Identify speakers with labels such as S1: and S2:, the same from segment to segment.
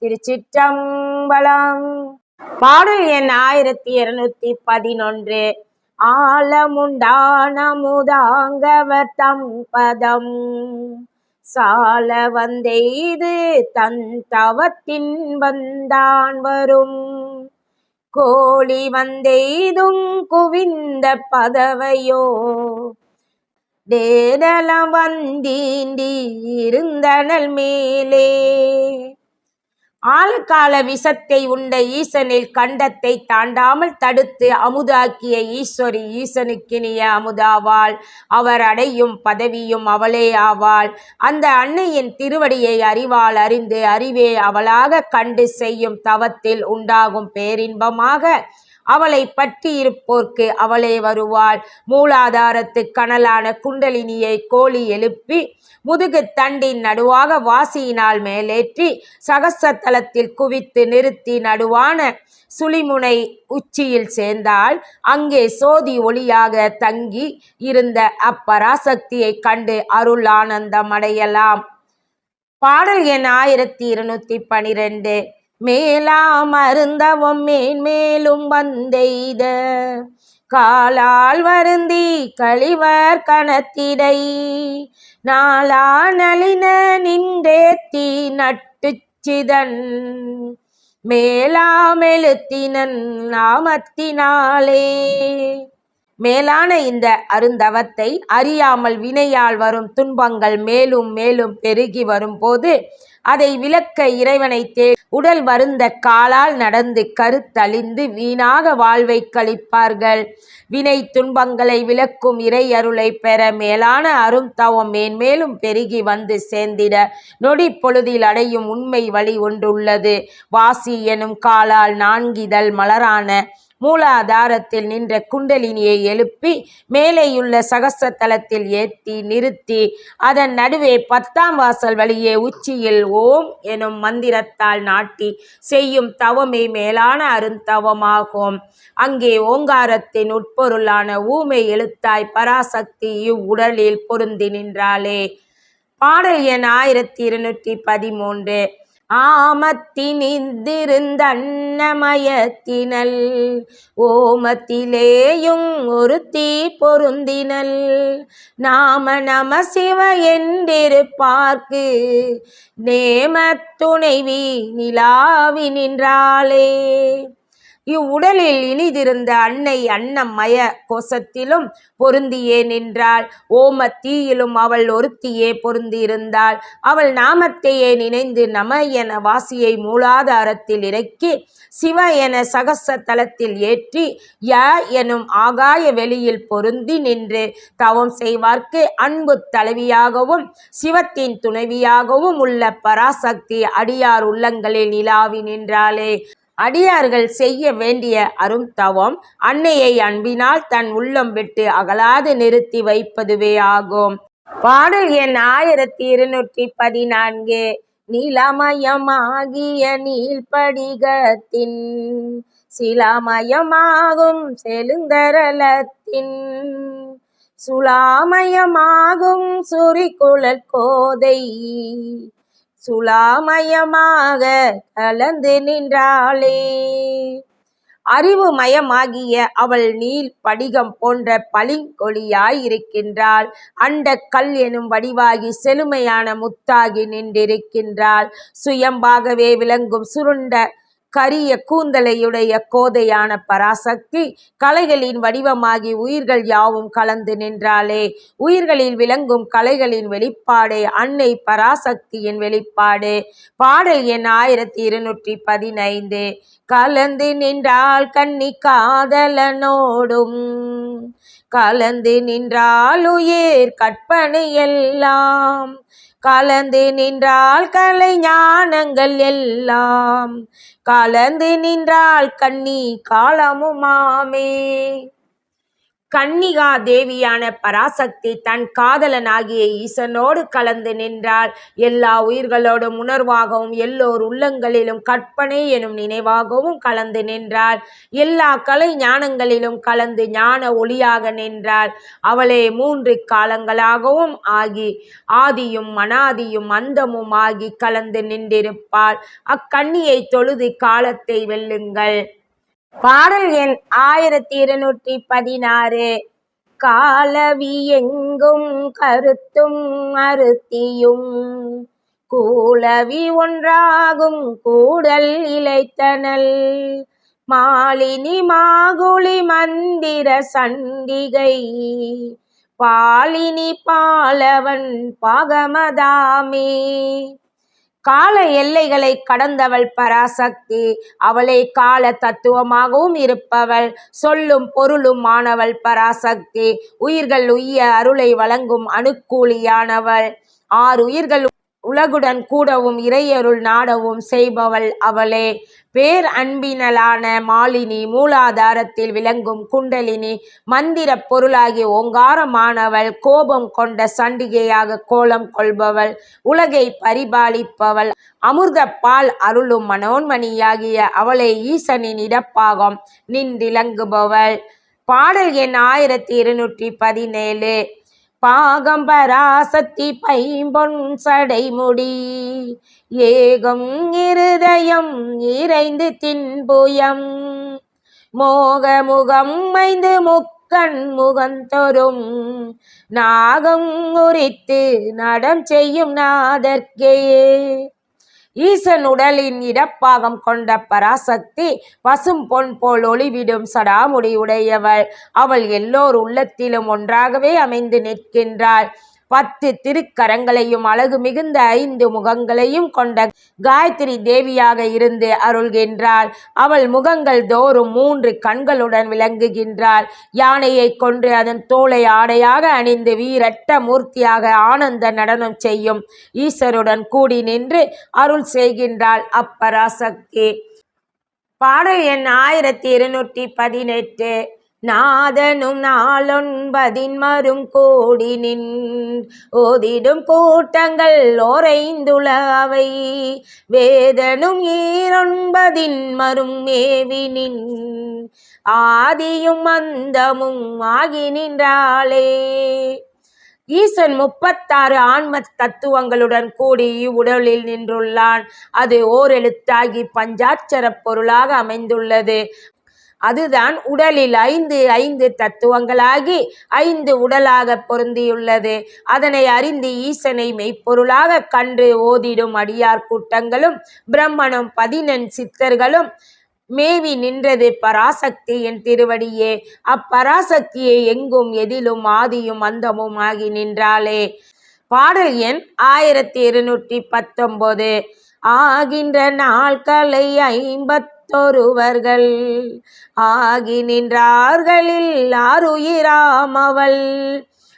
S1: திருச்சிற்றம்பலம். பாடல் எண் ஆயிரத்தி இருநூத்தி பதினொன்று. ஆலமுண்டானமுதாங்கவர் தம் பதம். சால வந்தெய்து தன் தவத்தின் வந்தான் வரும். கோழி வந்தெய்தும் குவிந்த பதவையோ. டேடலம் வந்தீண்டி இருந்தனல் மேலே. ஆழகால விஷத்தை உண்ட ஈசனில் கண்டத்தை தாண்டாமல் தடுத்து அமுதாக்கிய ஈஸ்வரி ஈசனுக்கினிய அமுதாவாள். அவர் அடையும் பதவியும் அவளே ஆவாள். அந்த அன்னையின் திருவடியை அறிவாள். அறிந்து அறிவே அவளாக கண்டு செய்யும் தவத்தில் உண்டாகும் பேரின்பமாக அவளை பற்றி இருப்போர்க்கு அவளே வருவாள். மூலாதாரத்து கனலான குண்டலினியை கோழி எழுப்பி முதுகு தண்டின் நடுவாக வாசியினால் மேலேற்றி சகசத்தலத்தில் குவித்து நிறுத்தி நடுவான சுழிமுனை உச்சியில் சேர்ந்தால் அங்கே சோதி ஒளியாக தங்கி இருந்த அப்பராசக்தியை கண்டு அருள் ஆனந்தம் அடையலாம் பாடல் எண் ஆயிரத்தி இருநூத்தி பனிரெண்டு. மேலாம் மேன் மேன்மேலும் வந்தெய்த காலால் வருந்தி கழிவர் கணத்திடை. நாளா நளின நின்றேத்தி நட்டுச்சிதன் மேலாமெழுத்தினன் நாமத்தினாலே. மேலான இந்த அருந்தவத்தை அறியாமல் வினையால் வரும் துன்பங்கள் மேலும் மேலும் பெருகி வரும்போது அதை விளக்க இறைவனை தே உடல் வருந்த காலால் நடந்து கருத்தழிந்து வீணாக வாழ்வை கழிப்பார்கள். வினை துன்பங்களை விளக்கும் இறை அருளை பெற மேலான அரும் தவம் மேன்மேலும் பெருகி வந்து சேர்ந்திட நொடி பொழுதில் அடையும் உண்மை வழி ஒன்றுள்ளது. வாசி எனும் காலால் நான்கிதழ் மலரான மூலாதாரத்தில் நின்ற குண்டலினியை எழுப்பி மேலேயுள்ள சகசத்தலத்தில் ஏற்றி நிறுத்தி அதன் நடுவே பத்தாம் வாசல் வழியே உச்சியில் ஓம் எனும் மந்திரத்தால் நாட்டி செய்யும் தவமே மேலான அருந்தவமாகும். அங்கே ஓங்காரத்தின் உட்பொருளான ஊமை எழுத்தாய் பராசக்தி இவ்வுடலில் பொருந்தி நின்றாளே. பாடல் எண் ஆயிரத்தி இருநூற்றி பதிமூன்று. ஆமத்தினிந்திருந்தன்னமயத்தினல் ஓமத்திலேயும் ஒரு தீ பொருந்தினல். நாம நம சிவ என்றிருப்பார்க்கு நேம துணைவி நிலாவி நின்றாளே. இவ்வுடலில் இனிதிருந்த அன்னை அன்னமய கோஷத்திலும் பொருந்தியே நின்றாள். ஓம தீயிலும் அவள் ஒருத்தியே பொருந்தியிருந்தாள். அவள் நாமத்தையே நினைந்து நம என வாசியை மூலாதாரத்தில் இறக்கி சிவ என சகச தலத்தில் ஏற்றி ய எனும் ஆகாய வெளியில் பொருந்தி நின்று தவம் செய்வார்க்கு அன்பு தலைவியாகவும் சிவத்தின் துணைவியாகவும் உள்ள பராசக்தி அடியார் உள்ளங்களில் நிலாவி நின்றாளே. அடியார்கள் செய்ய வேண்டிய அரும் தவம் அன்னையை அன்பினால் தன் உள்ளம் விட்டு அகலாது நிறுத்தி வைப்பதுவே ஆகும் பாடல் எண் ஆயிரத்தி இருநூற்றி பதினான்கு. நீலமயமாகிய நீள்படிகத்தின் சிலமயமாகும் செழுந்தரலத்தின் சுலாமயமாகும் சுரிகுழல் கோதை சுலாமயமாக கலந்து நின்றாளே. அறிவு மயமாகிய அவள் நீல் படிகம் போன்ற பளிங்கொழியாய் இருக்கின்றாள் அண்ட கல் எனும் வடிவாகி செழுமையான முத்தாகி நின்றிருக்கின்றாள். சுயம்பாகவே விளங்கும் சுருண்ட கரிய கூந்தலையுடைய கோதையான பராசக்தி கலைகளின் வடிவமாகி உயிர்கள் யாவும் கலந்து நின்றாளே. உயிர்களில் விளங்கும் கலைகளின் வெளிப்பாடே அன்னை பராசக்தியின் வெளிப்பாடு. பாடல் எண் ஆயிரத்தி இருநூற்றி பதினைந்து. கலந்து நின்றால் கன்னி காதலனோடும். கலந்து நின்றால் உயிர் கற்பனை எல்லாம். கலந்து நின்றால் கலை ஞானங்கள் எல்லாம். கலந்து நின்றால் கண்ணி காலமுமாமே. கன்னிகா தேவியான பராசக்தி தன் காதலனாகிய ஈசனோடு கலந்து நின்றாள். எல்லா உயிர்களோடும் உணர்வாகவும் எல்லோர் உள்ளங்களிலும் கற்பனை எனும் நினைவாகவும் கலந்து நின்றாள். எல்லா கலை ஞானங்களிலும் கலந்து ஞான ஒளியாக நின்றாள். அவளே மூன்று காலங்களாகவும் ஆகி ஆதியும் அனாதியும் அந்தமும் ஆகி கலந்து நின்றிருப்பாள். அக்கன்னியை தொழுது காலத்தை வெல்லுங்கள். பாடல் எண் ஆயிரத்தி இருநூற்றி பதினாறு. காலவி எங்கும் கருத்தும் அருத்தியும் கூலவி ஒன்றாகும் கூடல் இலைத்தனல் மாலினி மாகுளி மந்திர சண்டிகை. பாலினி பாலவன் பகமதாமே. கால எல்லைகளை கடந்தவள் பராசக்தி. அவளே கால தத்துவமாகவும் இருப்பவள். சொல்லும் பொருளும் ஆனவள் பராசக்தி. உயிர்கள் உய்ய அருளை வழங்கும் அணுக்கூலியானவள். ஆறு உயிர்கள் உலகுடன் கூடவும் இறையருள் நாடவும் செய்பவள் அவளே. பேர் அன்பினலான மாலினி மூலாதாரத்தில் விளங்கும் குண்டலினி மந்திர பொருளாகி ஓங்காரமானவள். கோபம் கொண்ட சண்டிகையாக கோலம் கொள்பவள் உலகை பரிபாலிப்பவள். அமிர்த பால் அருளும் மனோன்மணியாகிய அவளை ஈசனின் இடப்பாகம் நின்றிலங்குபவள். பாடல் எண் ஆயிரத்தி இருநூற்றி பதினேழு. பாகம்பராசக்தி பைம்பொன் சடைமுடி. ஏகம் இருதயம் இறைந்து தின்புயம். மோகமுகம் மைந்து முக்கண் முகந்தொரும். நாகம் உரித்து நடம் செய்யும் நாதற்கே ஈசன் உடலின் இடப்பாகம் கொண்ட பராசக்தி பசும் பொன் போல் ஒளிவிடும் சடாமுடி உடையவள் அவள் எல்லோர் உள்ளத்திலும் ஒன்றாகவே அமைந்து நிற்கின்றாள். பத்து திருக்கரங்களையும் அழகு மிகுந்த ஐந்து முகங்களையும் கொண்ட காயத்ரி தேவியாக இருந்து அருள்கின்றாள். அவள் முகங்கள் தோறும் மூன்று கண்களுடன் விளங்குகின்றாள். யானையை கொன்று அதன் தோலை ஆடையாக அணிந்து வீரட்ட மூர்த்தியாக ஆனந்த நடனம் செய்யும் ஈஸ்வருடன் கூடி நின்று அருள் செய்கின்றாள் அப்பராசக்தி. பாடல் எண் ஆயிரத்தி இருநூற்றி பதினெட்டு. நாதனும் நாளொன்பதின் மரும் கோடி நின் ஓதிடும் கூட்டங்கள் ஓரைந்துள அவை. வேதனும் ஈரொன்பதின் மரும் மேவினின் ஆதியும் அந்தமும் ஆகி நின்றாளே ஈசன் முப்பத்தாறு ஆன்ம தத்துவங்களுடன் கூடி உடலில் நின்றுள்ளான். அது ஓரெழுத்தாகி பஞ்சாட்சர பொருளாக அமைந்துள்ளது. அதுதான் உடலில் ஐந்து ஐந்து தத்துவங்களாகி ஐந்து உடலாக பொருந்தியுள்ளது. அதனை அறிந்து ஈசனை மெய்ப்பொருளாக கண்டு ஓதிடும் அடியார் கூட்டங்களும் பிரம்மனும் பதினெண் சித்தர்களும் மேவி நின்றது பராசக்தியின் திருவடியே. அப்பராசக்தியை எங்கும் எதிலும் ஆதியும் அந்தமும் ஆகி நின்றாளே. பாடல் எண் ஆயிரத்தி இருநூற்றி பத்தொன்பது ஆகின்ற நாட்களை ஐம்பத்தொருவர்கள் ஆகி நின்றார்களில் ஆறுயிராமவள்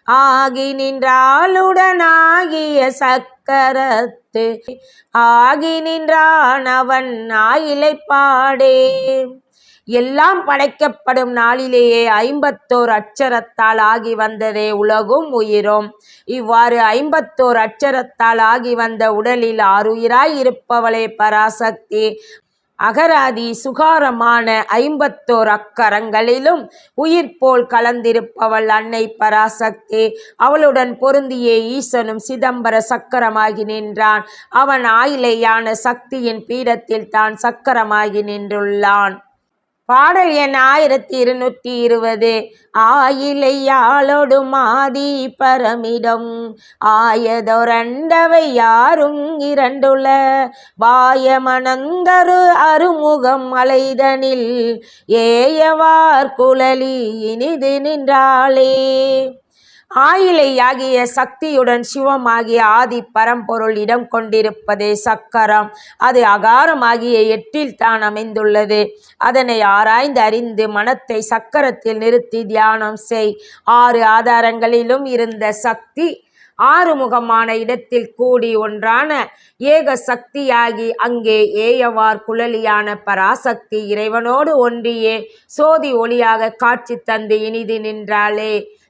S1: ஆகி நின்றாளுடனாகிய சக்கரத்து ஆகி நின்றான் அவன் ஆயிலை பாடே எல்லாம் படைக்கப்படும் நாளிலேயே ஐம்பத்தோர் அச்சரத்தால் ஆகி வந்ததே உலகும் உயிரும். இவ்வாறு ஐம்பத்தோர் அச்சரத்தால் ஆகி வந்த உடலில் ஆறுயிராய் இருப்பவளே பராசக்தி. அகராதி சுகாரமான ஐம்பத்தோர் அக்கரங்களிலும் உயிர் போல் கலந்திருப்பவள் அன்னை பராசக்தி. அவளுடன் பொருந்திய ஈசனும் சிதம்பர சக்கரமாகி நின்றான். அவன் ஆயிலையான சக்தியின் பீடத்தில் தான் சக்கரமாகி நின்றுள்ளான். பாடல் எண் ஆயிரத்தி இருநூற்றி இருபது. ஆயிலையாளொடும் மாதி பரமிடம். ஆயதொரண்டவை யாரும் இரண்டுல வாயமனந்தரு அருமுகம் அலைதனில். ஏயவார் குழலி இனிது நின்றாளே. ஆயிலையாகிய சக்தியுடன் சிவமாகிய ஆதி பரம்பொருள் இடம் கொண்டிருப்பதே சக்கரம். அது அகாரமாகிய எட்டில் தான் அமைந்துள்ளது. அதனை ஆராய்ந்து அறிந்து மனத்தை சக்கரத்தில் நிறுத்தி தியானம் செய். ஆறு ஆதாரங்களிலும் இருந்த சக்தி ஆறுமுகமான இடத்தில் கூடி ஒன்றான ஏக சக்தியாகி அங்கே ஏயவார் குழலியான பராசக்தி இறைவனோடு ஒன்றியே. சோதி ஒளியாக காட்சி தந்து இனிது நின்றாளே.